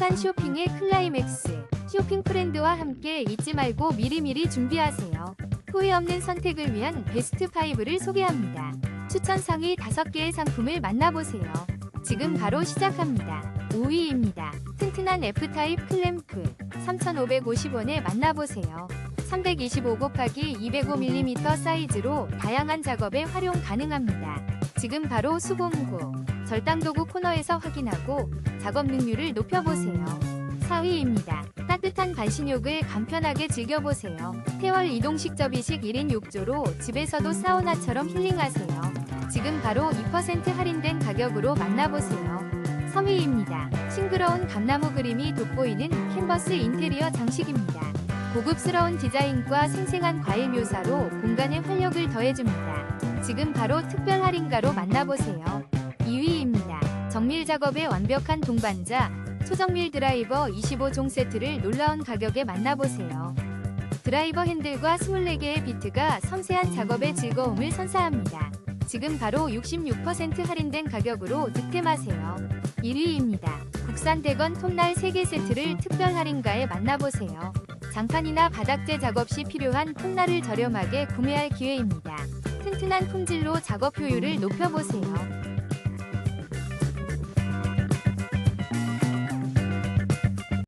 완벽한 쇼핑의 클라이맥스. 쇼핑 프렌드와 함께 잊지 말고 미리미리 준비하세요. 후회 없는 선택을 위한 베스트 5를 소개합니다. 추천 상위 5개의 상품을 만나보세요. 지금 바로 시작합니다. 5위입니다. 튼튼한 F타입 클램프 3,550원에 만나보세요. 325 곱하기 205mm 사이즈로 다양한 작업에 활용 가능합니다. 지금 바로 수공구, 절단도구 코너에서 확인하고 작업 능률을 높여보세요. 4위입니다. 따뜻한 반신욕을 간편하게 즐겨보세요. 태월 이동식 접이식 1인 욕조로 집에서도 사우나처럼 힐링하세요. 지금 바로 2% 할인된 가격으로 만나보세요. 3위입니다. 싱그러운 감나무 그림이 돋보이는 캔버스 인테리어 장식입니다. 고급스러운 디자인과 생생한 과일 묘사로 공간에 활력을 더해줍니다. 지금 바로 특별 할인가로 만나보세요. 2위입니다. 정밀 작업의 완벽한 동반자 소정밀 드라이버 25종 세트를 놀라운 가격에 만나보세요. 드라이버 핸들과 24개의 비트가 섬세한 작업의 즐거움을 선사합니다. 지금 바로 66% 할인된 가격으로 득템하세요. 1위입니다. 국산 대건 톱날 3개 세트를 특별 할인가에 만나보세요. 장판이나 바닥재 작업 시 필요한 톱날을 저렴하게 구매할 기회입니다. 튼튼한 품질로 작업 효율을 높여보세요.